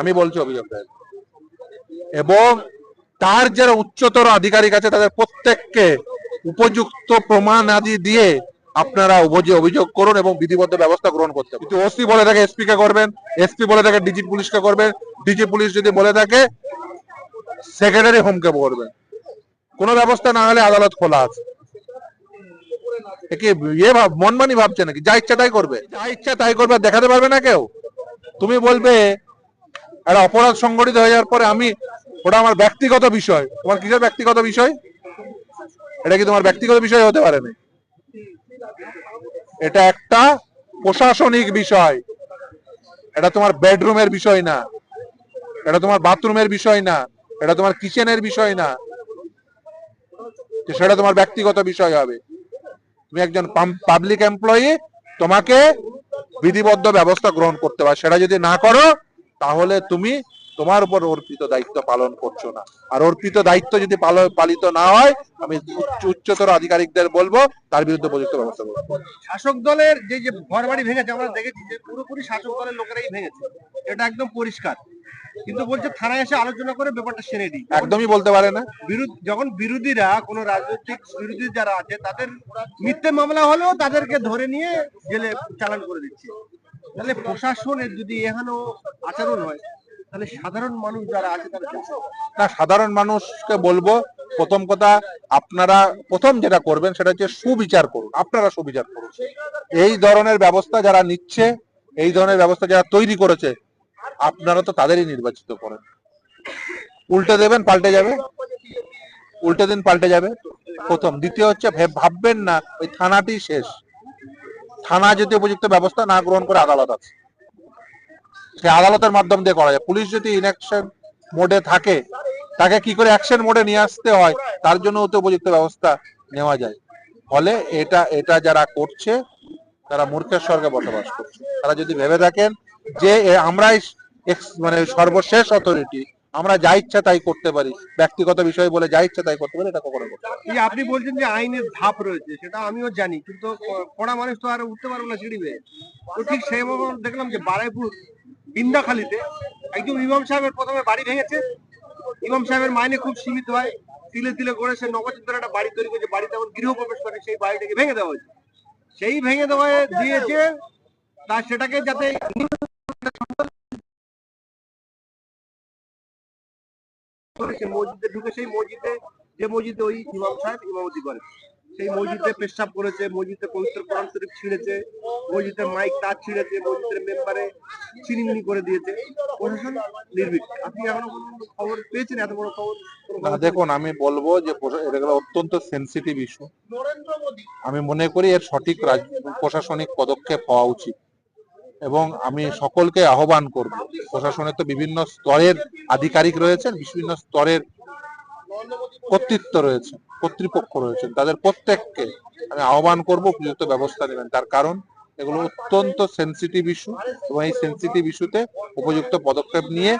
আমি বলছি অভিযোগ এবং তার যারা উচ্চতর আধিকারিক আছে, তাদের প্রত্যেককে উপযুক্ত প্রমাণ আদি দিয়ে আপনারা অভিযোগ অভিযোগ করুন এবং বিধিবদ্ধ ব্যবস্থা গ্রহণ করতে হবে ওসি বলে থাকে এসপি কে করবেন, এসপি বলে থাকে ডিজি পুলিশকে করবেন, ডিজি পুলিশ যদি বলে থাকে, সেক্রেটারি হোমকে করবেন। কোনো ব্যবস্থা না হলে আদালত খোলা আছে। ইয়ে ভাব, মনমানি ভাবছে নাকি? যা ইচ্ছা তাই করবে। যা ইচ্ছা তাই করবে দেখাতে পারবে না কেউ। তুমি বলবে একটা অপরাধ সংগঠিত হয়ে যাওয়ার পরে আমি, ওটা আমার ব্যক্তিগত বিষয়। তোমার কিসের ব্যক্তিগত বিষয়? এটা কি তোমার ব্যক্তিগত বিষয় হতে পারে না? এটা একটা প্রশাসনিক বিষয়। এটা তোমার বেডরুমের বিষয় না। এটা তোমার বাথরুমের বিষয় না। এটা তোমার কিচেনের বিষয় না। সেটা তোমার ব্যক্তিগত বিষয় হবে। তুমি একজন পাবলিক এমপ্লয়ি তোমাকে বিধিবদ্ধ ব্যবস্থা গ্রহণ করতে হবে। সেটা যদি না করো তাহলে তুমি তোমার উপর অর্পিত দায়িত্ব পালন করছ না। আর অর্পিত দায়িত্ব যদি পালিত না হয় আমি উচ্চতর আধিকারিকদের বলব তার বিরুদ্ধে উপযুক্ত ব্যবস্থা করব শাসক দলের যে যে ঘর বাড়ি ভেঙেছে আমরা দেখেছি যে পুরোপুরি শাসক দলের লোকেরাই ভেঙেছে। এটা একদম পরিষ্কার। কিন্তু বলছে থানায় এসে আলোচনা করে ব্যাপারটা সেরে দিই একদমই বলতে পারে না। বিরোধ যখন বিরোধীরা কোনো রাজনৈতিক বিরোধী যারা আছে তাদের মিথ্যে মামলা হলেও তাদেরকে ধরে নিয়ে জেলে চালান করে দিচ্ছে। তাহলে প্রশাসনের যদি এখানেও আচরণ হয়, তাহলে সাধারণ মানুষ যারা আছে তারা সাধারণ মানুষকে বলব, প্রথম কথা আপনারা প্রথম যেটা করবেন সেটা হচ্ছে সুবিচার করুন, আপনারা সুবিচার করুন। এই ধরনের ব্যবস্থা যারা নিচ্ছে, এই ধরনের ব্যবস্থা যারা তৈরি করেছে, আপনারা তো তাদেরই নির্বাচিত করেন। উল্টে দেবেন, পাল্টে যাবে। উল্টে দিন, পাল্টে যাবে। প্রথম। দ্বিতীয় হচ্ছে, ভাববেন না, ওই থানাটি শেষ। থানা যদি উপযুক্ত ব্যবস্থা না গ্রহণ করে আদালত আছে। সে আদালতের মাধ্যম দিয়ে করা যায়। পুলিশ যদি ইনঅ্যাকশন মোডে থাকে, তাকে কি করে অ্যাকশন মোডে নিয়ে আসতে হয়, তার জন্য তো উপযুক্ত ব্যবস্থা নেওয়া যায়। ফলে এটা এটা যারা করছে, তারা মূর্খের স্বর্গে বসবাস করছে। তারা যদি ভেবে থাকেন যে আমরাই মানে সর্বশেষ অথরিটি আমরা যা ইচ্ছা তাই করতে পারি। ব্যক্তিগত বিষয় বলে যা ইচ্ছা তাই করতে পারি, এটা কখনো করতে আপনি বলছেন যে আইনের ধাপ রয়েছে, সেটা আমিও জানি, কিন্তু পড়া মানুষ তো আর উঠতে পারবে না সিঁড়ি বেয়ে। তো ঠিক সেই দেখলাম যে বারাইপুর বিন্দাখালীতে একজন ইমাম সাহেবের প্রথমে বাড়ি ভেঙেছে। ইমাম সাহেবের মাইনে খুব সীমিত হয়, তিলে তিলে করে সে নবচিত্র একটা বাড়ি তৈরি করেছে, বাড়িতে এমন গৃহপ্রবেশ করে, সেই বাড়িটাকে ভেঙে দেওয়া হয়েছে। সেই ভেঙে দেওয়া দিয়েছে তা সেটাকে যাতে করেছে মসজিদে ঢুকে সেই মসজিদে যে মসজিদে ওই ইমাম সাহেব ইমামতি করে। সেই মসজিদে পেশাব করেছে মসজিদে পবিত্র কোরআন শরীফ ছিঁড়েছে মসজিদের মাইক তার ছিঁড়েছে মসজিদের মেম্বারে চিনিমিনি করে দিয়েছে। প্রশাসন নির্ভীক। আপনি এখনও খবর পেয়েছেন? এত বড় খবর না দেখুন আমি বলব যে এটা অত্যন্ত সেনসিটিভ ইস্যু আমি মনে করি এর সঠিক প্রশাসনিক পদক্ষেপ হওয়া উচিত। এবং আমি সকলকে আহ্বান করব। প্রশাসনের তো বিভিন্ন স্তরের আধিকারিক রয়েছেন, বিভিন্ন স্তরের কর্তৃত্ব রয়েছে, কর্তৃপক্ষ রয়েছেন তাদের প্রত্যেককে আমি আহ্বান করব উপযুক্ত ব্যবস্থা নেবেন। তার কারণ এগুলো অত্যন্ত সেনসিটিভ ইস্যু এবং এই সেনসিটিভ ইস্যুতে উপযুক্ত পদক্ষেপ নিয়ে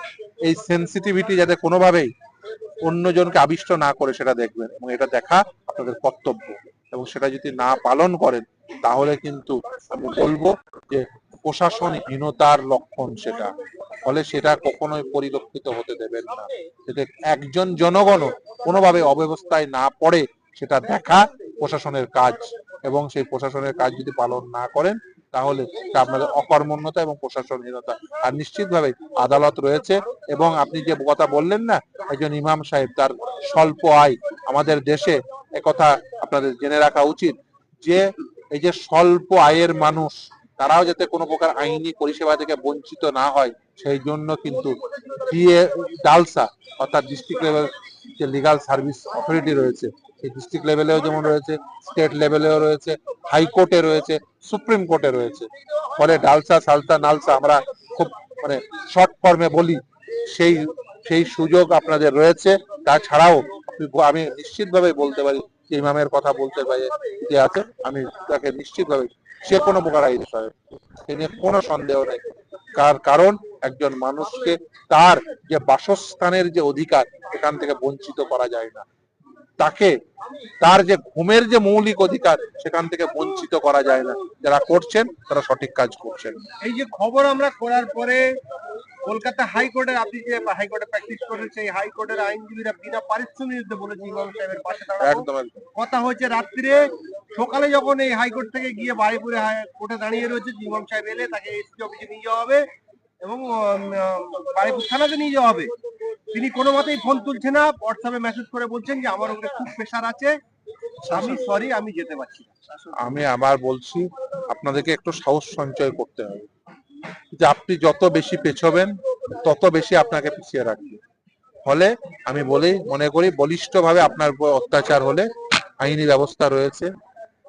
এই সেনসিটিভিটি যাতে কোনোভাবেই অন্যজনকে আবিষ্ট না করে সেটা দেখবেন এবং এটা দেখা আপনাদের কর্তব্য। এবং সেটা যদি না পালন করেন, তাহলে কিন্তু আমি বলব যে প্রশাসনহীনতার লক্ষণ সেটা। ফলে সেটা কখনোই পরিলক্ষিত হতে দেবেন না। যাতে একজন জনগণও কোনোভাবে অব্যবস্থায় না পড়ে সেটা দেখা প্রশাসনের কাজ। এবং সেই প্রশাসনের কাজ যদি পালন না করেন, তাহলে আপনাদের অকর্মণ্যতা এবং প্রশাসনহীনতা। আর নিশ্চিতভাবে আদালত রয়েছে এবং আপনি যে কথা বললেন না, একজন ইমাম সাহেব, তার স্বল্প আয় আমাদের দেশে, একথা আপনাদের জেনে রাখা উচিত যে, এই যে স্বল্প আয়ের মানুষ তারাও যাতে কোনো প্রকার আইনি পরিষেবা থেকে বঞ্চিত না হয়, সেই জন্য কিন্তু ডিএ, ডালসা অর্থাৎ ডিস্ট্রিক্ট লেভেল যে লিগাল সার্ভিস অথরিটি রয়েছে, সেই ডিস্ট্রিক্ট লেভেলেও যেমন রয়েছে স্টেট লেভেলেও রয়েছে হাইকোর্টে রয়েছে সুপ্রিম কোর্টে রয়েছে। ফলে ডালসা, সালসা, নালসা আমরা খুব মানে শর্ট ফর্মে বলি, সেই সেই সুযোগ আপনাদের রয়েছে। তাছাড়াও আমি নিশ্চিতভাবে বলতে পারি, ইমামের কথা বলতে পারি, যে আছে, আমি তাকে নিশ্চিতভাবে সে কোনো প্রকার আইন এ নিয়ে কোনো সন্দেহ নেই। কার কারণ? একজন মানুষকে তার যে বাসস্থানের যে অধিকার এখান থেকে বঞ্চিত করা যায় না। তাকে তার যে ঘুমের যে মৌলিক অধিকার সেখান থেকে বঞ্চিত করা যায় না। যারা করছেন তারা সঠিক কাজ করছেন। এই যে খবর আমরা করার পরে কলকাতা হাইকোর্টের আপনি যে হাইকোর্টে প্র্যাকটিস করেন সেই হাইকোর্টের আইনজীবীরা বিনা পারিশ্রমিক বলেছে ইমাম সাহেবের পাশে একদম একদম। কথা হয়েছে রাত্রিরে সকালে যখন এই হাইকোর্ট থেকে গিয়ে বাড়িপুরে কোর্টে দাঁড়িয়ে রয়েছে ইমাম সাহেব এলে তাকে এসপি অফিসে নিয়ে যাওয়া হবে এবং বাড়িপুর থানাতে নিয়ে যাওয়া হবে। তিনি কোনো মতেই ফোন তুলছে না হোয়াটসঅ্যাপে মেসেজ করে বলছেন যে, আমার উপরে খুব প্রেশার আছে, আমি সরি আমি যেতে পারছি আমি আবার বলছি, আপনাদেরকে একটু সাহস সঞ্চয় করতে হবে যে, আপনি যত বেশি পেছবেন, তত বেশি আপনাকে পিছিয়ে রাখবে। ফলে আমি বলি, মনে করি, বলিষ্ঠভাবে আপনার উপর অত্যাচার হলে আইনি ব্যবস্থা রয়েছে।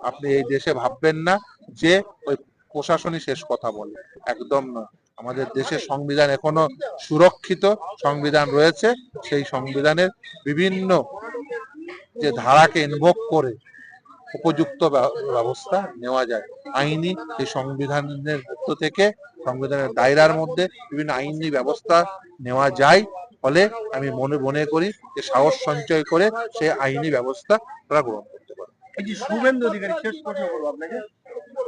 আপনি এই দেশে ভাববেন না যে ওই প্রশাসনই শেষ কথা বলে। একদম না আমাদের দেশের সংবিধান এখনও সুরক্ষিত সংবিধান রয়েছে। সেই সংবিধানের বিভিন্ন যে ধারাকে ইনভোক করে উপযুক্ত ব্যবস্থা নেওয়া যায়। আইনি সেই সংবিধানের মধ্য থেকে, সংবিধানের দায়রার মধ্যে বিভিন্ন আইনি ব্যবস্থা নেওয়া যায়। ফলে আমি মনে মনে করি যে সাহস সঞ্চয় করে সেই আইনি ব্যবস্থা তারা গ্রহণ করতে পারে শুভেন্দু অধিকারী, শেষ প্রশ্ন করব আপনাকে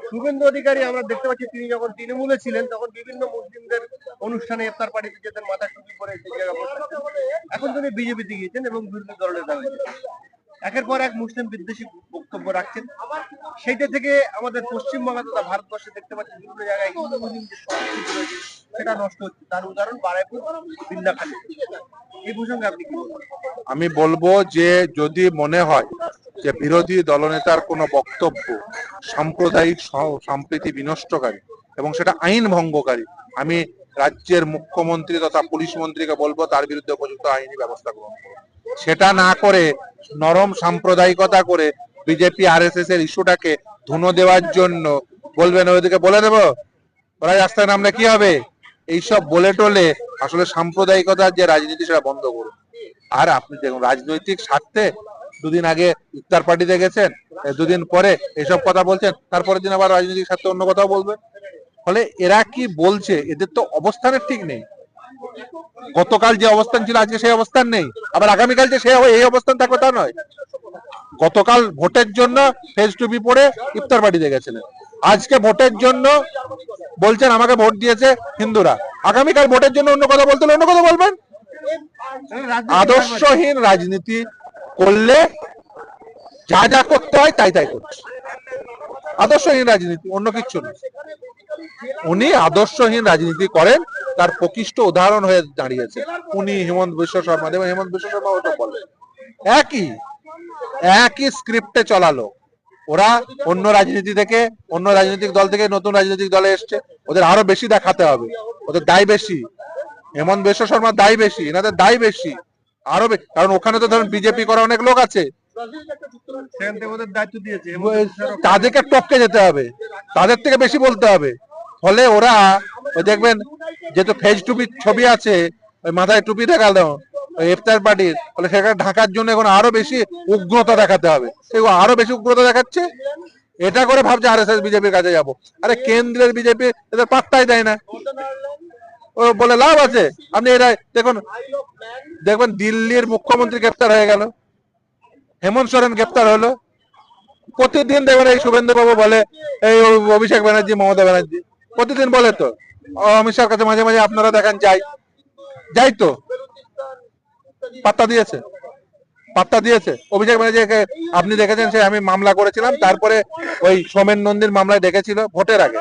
শুভেন্দু অধিকারী, আমরা দেখতে পাচ্ছি তিনি যখন তৃণমূলে ছিলেন, তখন বিভিন্ন মুসলিমদের অনুষ্ঠানে ইফতার পার্টিতে যেতেন মাথা টুপি করে। এখন তিনি বিজেপিতে গিয়েছেন এবং বিরোধী দলের হয়েছেন একের পর এক মুসলিম বিদ্বেষী বক্তব্য রাখছেন। সেইটা থেকে আমাদের পশ্চিমবঙ্গ তথা ভারতবর্ষে দেখতে পাচ্ছি বিভিন্ন জায়গায় হিন্দু মুসলিম যে সংস্কৃতি রয়েছে, সেটা নষ্ট হচ্ছে। তার উদাহরণ বারাইপুর বিন্দাখালী এই প্রসঙ্গে আপনি কি আমি বলব যে, যদি মনে হয় যে বিরোধী দলনেতার কোনো বক্তব্য সাম্প্রদায়িক সম্প্রীতি বিনষ্টকারী এবং সেটা আইন ভঙ্গকারী, আমি রাজ্যের মুখ্যমন্ত্রী তথা পুলিশ মন্ত্রীকে বলব তার বিরুদ্ধে উপযুক্ত আইনি ব্যবস্থা গ্রহণ করুন। সেটা না করে নরম সাম্প্রদায়িকতা করে বিজেপি আর এস এস এর ইস্যুটাকে ধুনো দেওয়ার জন্য বলবেন, ওইদিকে বলে দেবো? ওরা রাস্তায় নামলে কি হবে? এইসব বলে টলে আসলে সাম্প্রদায়িকতার যে রাজনীতি সেটা বন্ধ করুন। আর আপনি দেখুন, রাজনৈতিক স্বার্থে দুদিন আগে ইফতার পার্টিতে গেছেন দুদিন পরে এসব কথা বলছেন, তারপরের দিন আবার রাজনৈতিক স্বার্থে অন্য কথাও বলবেন ফলে এরা কি বলছে? এদের তো অবস্থানের ঠিক নেই। গতকাল যে অবস্থান ছিল, আজকে সেই অবস্থান নেই। আবার আগামীকাল যে সে এই অবস্থান থাকবে তা নয়। গতকাল ভোটের জন্য ফেস টুপি পরে ইফতার পার্টিতে গেছিলেন। আজকে ভোটের জন্য বলছেন, আমাকে ভোট দিয়েছে হিন্দুরা। আগামীকাল ভোটের জন্য অন্য কথা বলতে অন্য কথা বলবেন? আদর্শহীন রাজনীতি করলে যা যা করতে হয় তাই তাই করছে। আদর্শহীন রাজনীতি, অন্য কিচ্ছু না উনি আদর্শহীন রাজনীতি করেন তার প্রকৃষ্ট উদাহরণ হয়ে দাঁড়িয়েছে। উনি হেমন্ত বিশ্ব শর্মা। দেখবেন হেমন্ত বিশ্ব শর্মা ওটা বলে। একই একই স্ক্রিপ্টে চলালো। ওরা অন্য রাজনীতি থেকে অন্য রাজনৈতিক দল থেকে নতুন রাজনৈতিক দলে এসছে। ওদের আরও বেশি দেখাতে হবে। ওদের দায় বেশি। হেমন্ত বিশ্ব শর্মার দায় বেশি। এনাদের দায় বেশি। আরও কারণ ওখানে তো ধরুন বিজেপি করা অনেক লোক আছে। ওদের তাদেরকে টপকে যেতে হবে। তাদের থেকে বেশি বলতে হবে। ফলে ওরা, ওই দেখবেন, যেহেতু ফেজ টুপির ছবি আছে, ওই মাথায় টুপি দেখাল ইফতার পার্টির, ফলে সেখানে ঢাকার জন্য এখন আরও বেশি উগ্রতা দেখাতে হবে। সেগুলো আরও বেশি উগ্রতা দেখাচ্ছে। এটা করে ভাবছে আর এস এস বিজেপির কাছে যাব। আরে কেন্দ্রের বিজেপি এদের পাত্তাই দেয় না। ও বলে লাভ আছে। আপনি এটা দেখুন, দেখবেন দিল্লির মুখ্যমন্ত্রী গ্রেপ্তার হয়ে গেল। হেমন্ত সোরেন গ্রেপ্তার হলো। প্রতিদিন দেখবেন এই শুভেন্দু বাবু বলে, এই অভিষেক ব্যানার্জি, মমতা ব্যানার্জি। প্রতিদিন বলে তো। অমিত কাছে মাঝে মাঝে আপনারা দেখেন, যাই। যাই তো। পাত্তা দিয়েছে। পাত্তা দিয়েছে। অভিষেক ব্যানার্জিকে আপনি দেখেছেন, সে আমি মামলা করেছিলাম। তারপরে ওই সোমেন নন্দীর মামলায় ডেকেছিল ভোটের আগে।